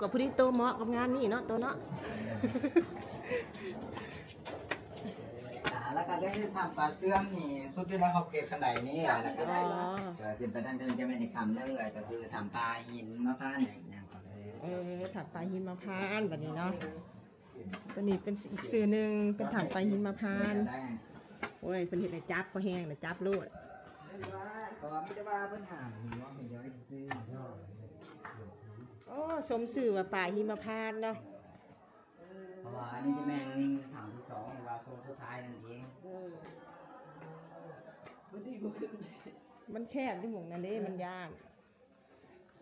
กับผู้ที่โตเหมาะกับงานนี่เนาะโตเนาะแล้วก็ได้ทำปลาเสื่อมนี่สุดที่แล้วเขาเก็บกันไดนี่แล้วก็อ๋อเกิดขึ้นไปทางเดินจะไม่ได้คำนึงเลยก็คือทำปลาหินมะพร้าวอย่างอย่างก็เลยเออถังปลาหินมะพร้านต์แบบนี้เนาะตัวนี้เป็นอีกสื่อหนึ่งเป็นถังปลาหินมะพร้านต์ได้โอ้ยเป็นเห็ดในจับพอแห้งในจับรูดก็ไม่ได้ว่าปัญหาหินว่าหินย้อยซื้อ อ้สมสื่อว่าปลาหิมพานต์เนาะเพราะว่าอันนี่จะแม่นถังที่สองหรือว่าโซนสุดท้ายนั่นเองมันแคบที่หมองนั่นเด้มันย่าน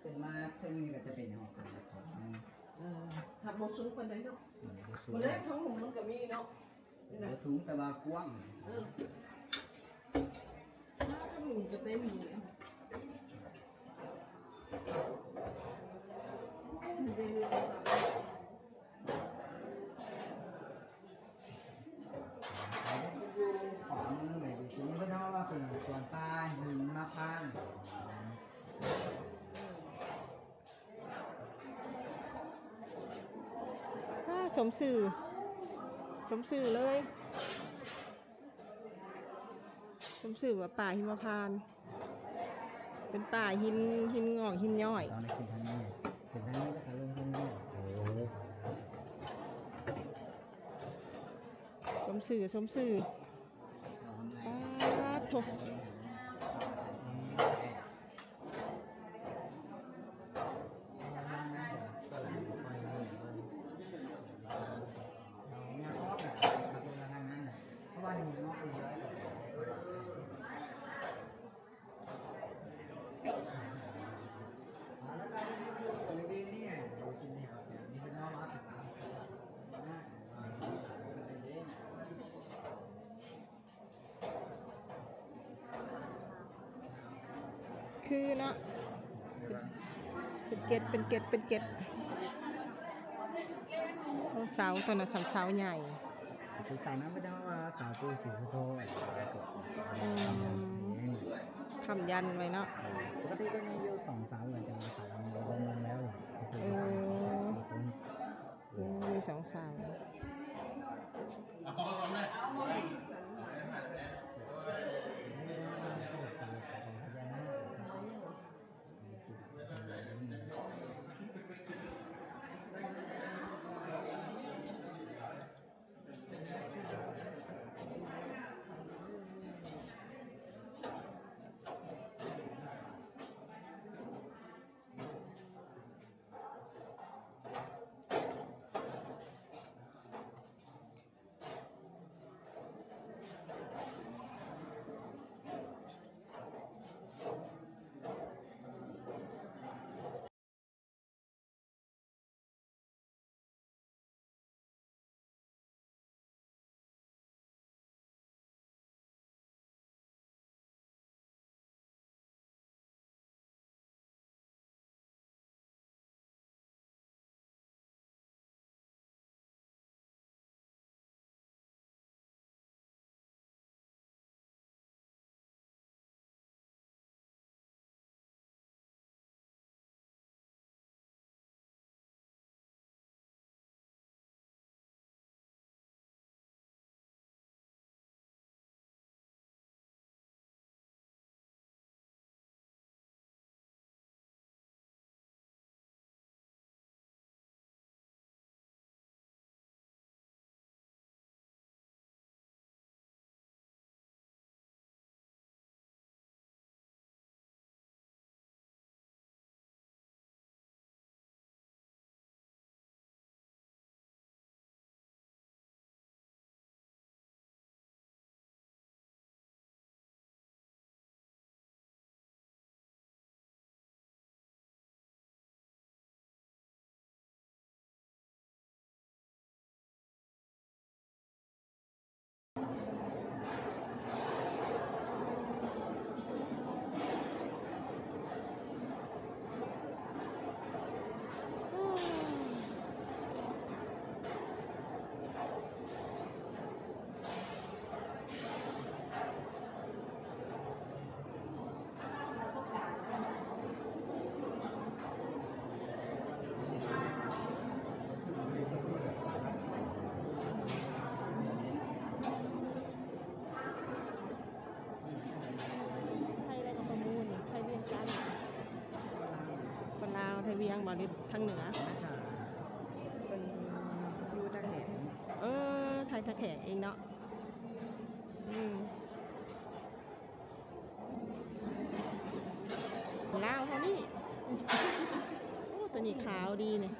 เป็นมาเพิ่งก็จะเป็นห้องกันนะครับอืมทำโมซุปคนไหนเนาะบ่สูงมันแรกท้องหนุ่มมันก็มีเนาะบ่สูงแต่ว่ากว้างท้องหนุ่มก็เต็มอยู่เนี่ยเรื่อยๆ ของแบบสูงก็เท่าว่าเป็นส่วนปลาหินมะพร้าวอ้าสมสื่อ สมสื่อเลย สมสื่อว่าป่าหิมพาน เป็นป่าหินหินงอกหินย่อย ตอนนี้ขึ้นทางนี้ขึ้นทางนี้แล้วก็ลงทางนี้โอ้โหสมสื่อสมสื่อเอาทำไงป้าดโถก็หลังก็ค่อยเรื่อยๆเอาเนี่ยครอบแบบประตูทางนั้นน่ะเพราะว่าหินงอกไปเยอะเลยเอาแล้วก็บริเวณเนี่ยดูที่แนวแบบนี้เป็นนอกวัดนะครับนะเป็นเรื่อง คือเนาะเป็นเกล็ดเป็นเกล็ดเป็นเกล็ดโอ้เสาตัวน่ะสามเสาใหญ่คือใส่น้ำไม่ได้ว่าสาวปูสีสุโธอืมคำยันไว้เนาะปกติจะมีอยู่สองสาวเลยแต่ว่าสาวลงลงแล้วเอออืมมีสองเสาเเวียงบ่หรือทางเหนือนะคะเป็นอยู่ทางแหนเออไทยทะแขกเองเนาะอืมลาวเขานี่ โอ้ตัวนี้ขาวดีเนี่ย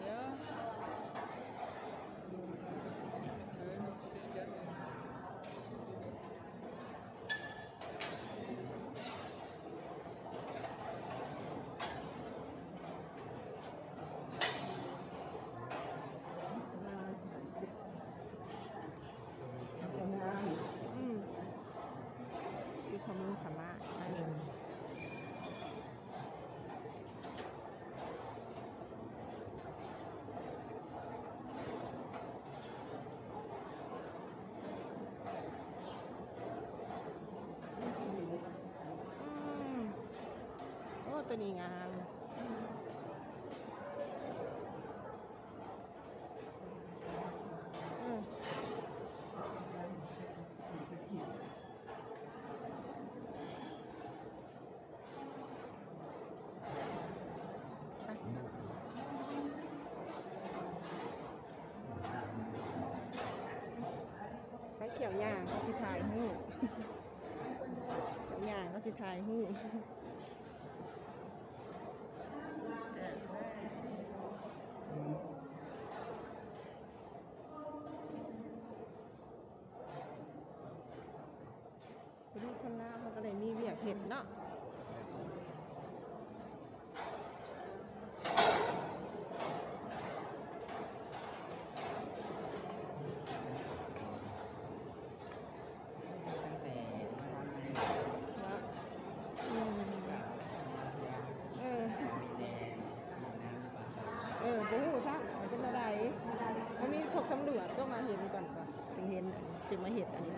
เดี๋ยวอืมคือขมือขม่าอันนี้อืม โอ้ตัวนี้งามอืมไปเขียวย่างก็สิถ่ายหู้ เขียวย่างก็สิถ่ายหู้ไปดู คนหน้ามันก็เลยมีเวียกเห็ดเนาะตั้งแต่ตอนไหนว่าอืมเออมีแดงมีน้ำปลาเออบูฮูซักมันเป็นอะไรมันมีพวกสำรวจก็มาเห็นก่อนก่อนถึงเห็นจึงมาเห็นอันนี้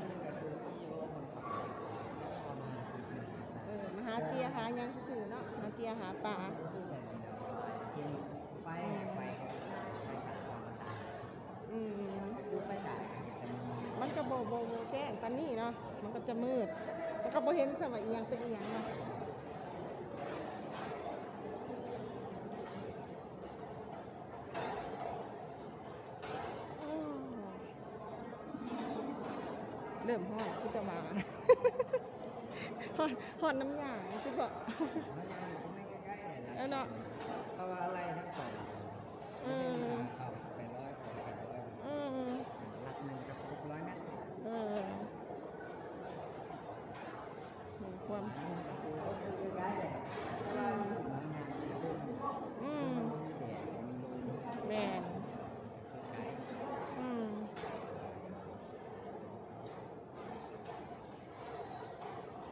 าหาเจียหายังสื่อเนาะมาเจียหาปลาไปไปไปสายความต่างอืมดูไปสายมันก็โบโบโบแกล้งปานนี่เนาะมันก็จะมืดมันก็โบเห็นสมัยเอียงเป็นเอียงเนาะอืมเริ่มห้อนคือจะมา ห้อนห้อนน้ำยาคือบอก ไม่ใกล้ๆเออเนาะ เพราะว่าอะไรทั้งสอง อืม เขาไปร้อยไปร้อย อืม หลักหนึ่งกับหกร้อยเมตร เออมีความ ใกล้ๆเลยเพราะว่ามีงานมีเรื่อง อืม มีแดดมีลม แมน ไกล อืม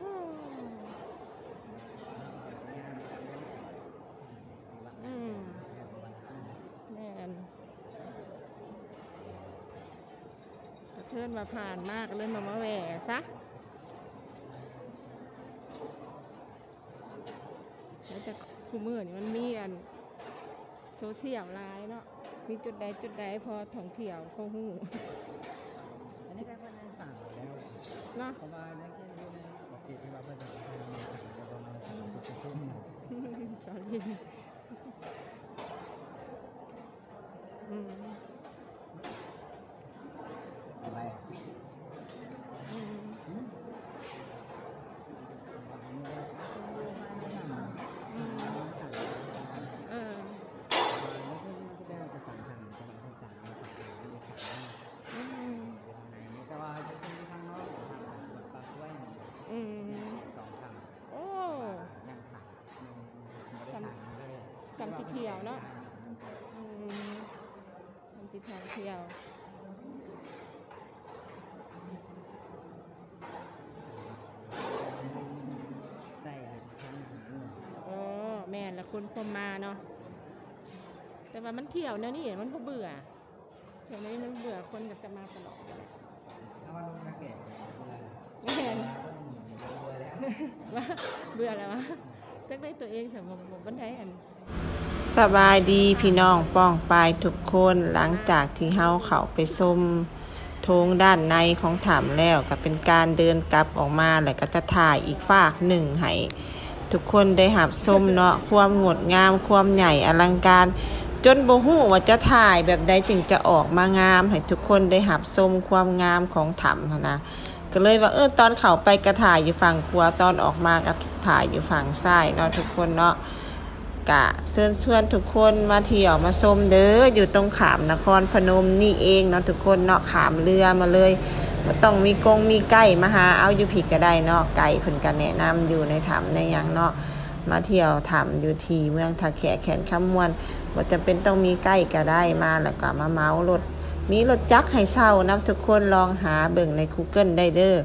อืมอืมแมน กระเทือนมาผ่านมากเลยมามาแหวซะแล้วจะคู่มือนี่มันมีอันโซเชียลไลน์เนาะมีจุดใดจุดใดพอท่องเที่ยวเขาหูอันนี้ก็เป็นสั่งแล้วเนาะเพราะว่าในเกมนี้ปกติที่ว่าเพื่อนจะทำงานจะประมาณสิบเปอร์เซ็นต์จอรินอืม เที่ยวเนาะอืมทำที่ท่องเที่ยวใส่ทำอาหารโอ้แม่นละคนพมมาเนาะแต่ว่ามันเที่ยวเนอะนี่มันก็เบื่อเที่ยวนี้มันเบื่อคนก็จะมาตลอดถ้าว่าลูกนักเก็ตแม่นเวลาว่าเบื่อแล้ววะจักได้ตัวเองสำหรับผมบันไดอัน สบายดีพี่น้องป้องปายทุกคนหลังจากที่เฮาเข้าไปชมโถงด้านในของถ้ำแล้วก็เป็นการเดินกลับออกมาแล้วก็จะถ่ายอีกฝากหนึ่งให้ทุกคนได้หับชมเนาะความงดงามความใหญ่อลังการ จนโบ่ฮู้ว่าจะถ่ายแบบใดจึงจะออกมางาม ให้ทุกคนได้หับชมความงามของถ้ำนะก็เลยว่าเออตอนเขาไปกระถ่ายอยู่ฝั่งขวาตอนออกมาก็ถ่ายอยู่ฝั่งซ้ายเนาะทุกคนเนาะ กะเชิญชวนทุกคนมาเที่ยวมาชมเด้ออยู่ตรงขามนครพนมนี่เองเนาะทุกคนเนาะขามเรือมาเลยบ่ต้องมีกงมีไก่มาหาเอาอยู่ผิดก็ได้เนาะไก่เพิ่นก็แนะนำอยู่ในถ้ำในหยังเนาะมาเที่ยวถ้ำอยู่ที่เมืองทาแขแขนคำมวนบ่จำเป็นต้องมีไก่ก็ได้มาแล้วก็มาเมารถมีรถจักรให้เช่านํทุกคนลองหาเบิ่งใน Google ได้เด้อ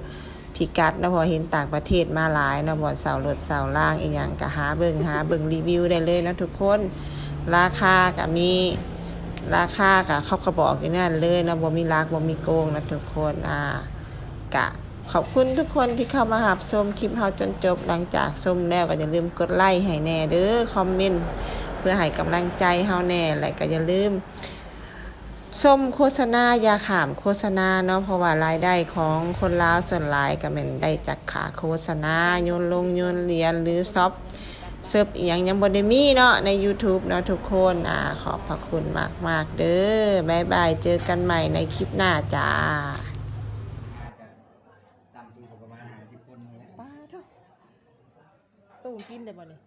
พิกัดนะพอเห็นต่างประเทศมาหลายนะบ่เสารถเสาล่างอีกอย่างก็หาเบิงหาเบิงรีวิวได้เลยนะทุกคน ราคาก็มีราคาก็เขาก็บอกอยู่นั่นเลยนะบ่มีรักบ่มีโกงนะทุกคนอ่ากะขอบคุณทุกคนที่เข้ามาหับชมคลิปเฮาจนจบหลังจากชมแล้วก็อย่าลืมกดไลค์ให้แน่เด้อคอมเมนต์เพื่อให้กำลังใจเฮาแน่และก็อย่าลืม ส้มโฆษณาอย่าขามโฆษณาเนาะเพราะว่ารายได้ของคนลาวส่วนหลายก็แม่นได้จากขาโฆษณาโยนลงโยนเหรียญหรือซอฟเซิร์ฟอหย่างยังบ่ได้มีเนาะใน YouTube เนาะทุกคนอ่าขอบพระคุณมาก ๆ เด้อบ๊ายบาย เจอกันใหม่ในคลิปหน้าจ้าตามจริงผมประมาณหาสิบคนนี่แหละป้าเท่าตู้กินได้บ่เนี่ย